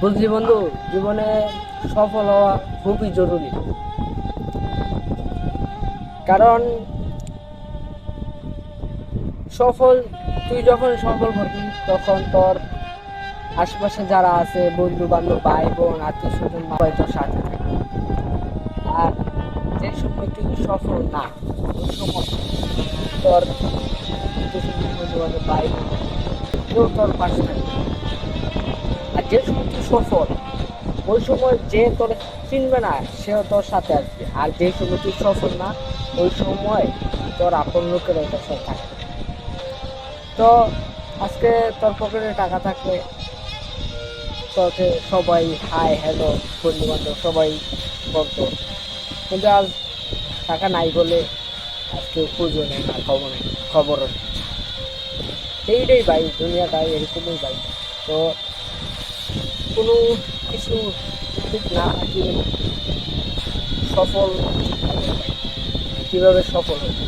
বুঝলি বন্ধু, জীবনে সফল হওয়া খুবই জরুরি। কারণ সফল, তুই যখন সফল হবি, তখন তোর আশেপাশে যারা আছে বন্ধু বান্ধব ভাই বোন আত্মীয় স্বজন সবাই তোর সাথে আর যে সময় তুই সফল না, ওই সময় তোর আত্মীয় স্বজন বন্ধু বান্ধব ভাই বোন কেউ তোর পাশে থাকবে যে তুই সফল, ওই সময় যে তোর চিনবে না, সেও তোর সাথে আসবে। আর যে সময় তুই সফল না, ওই সময় তোর আপন লোকের তোর সাথে থাকবে। তো আজকে তোর পকেটে টাকা থাকলে তোকে সবাই হাই হ্যালো বন্ধু বান্ধব সবাই বলতো। কিন্তু আজ টাকা নাই বলে আজকে খুঁজো নেই, না খবর নেই, খবরও নেই। এইটাই ভাই দুনিয়াটা এরকমই ভাই তো কোনো কিছু ঠিক না সফল কীভাবে সফল হবে?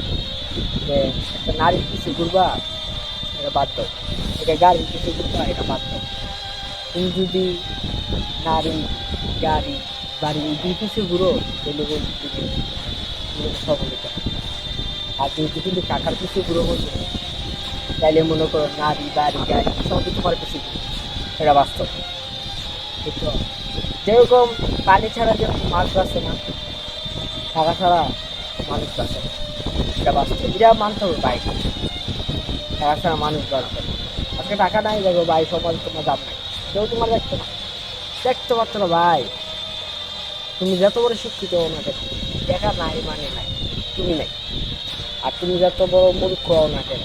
যে একটা নারীর কিছু ঘুরবা, এটা বাদ দাও। এটা গাড়ির কিছু ঘুরবা, এটা বাদ দাও। তুমি যদি নারী, গাড়ি, বাড়ি দুই কিছু ঘুরো, তাহলে সফল হতে। আর যদি কিন্তু টাকার কিছু ঘুরো বলছো, তাইলে মনে করো নারী, বাড়ি, গাড়ি সব কিছু তোমার কিছু এটা বাস্তব। যেরকম পানি ছাড়া যেরকম মাছ বাঁচে না টাকা ছাড়া মানুষ বাঁচে না। এটা বাস্তব এটা মানতে হবে বাইক। টাকা ছাড়া মানুষ বাঁচবে আজকে টাকা নাই দেখো ভাই সমাজ তোমার দাম নাই কেউ তোমার দেখতে না। দেখতে পাচ্ছ না ভাই। তুমি যত বড় শিক্ষিত হও না কেন? দেখা নাই মানে নাই। তুমি নাই। আর তুমি যত বড় মূর্খ হও না কেন?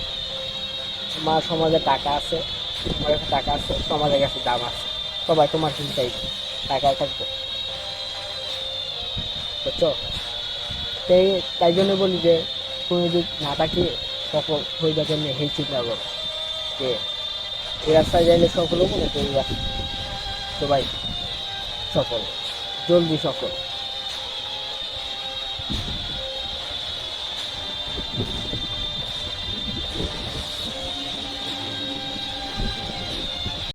তোমার সমাজে টাকা আছে, তোমার কাছে টাকা আছে, সমাজের কাছে দাম আছে। সবাই তোমার চিন্তাই টাকায় থাকবে। বুঝছ? তাই তাই জন্য বলি যে, তুমি যদি না থাকি, সফল হয়ে যাবে না হেই চিন্তা করো যে এ রাস্তায় যাইলে সফল হব না সবাই সফল। জলদি সফল।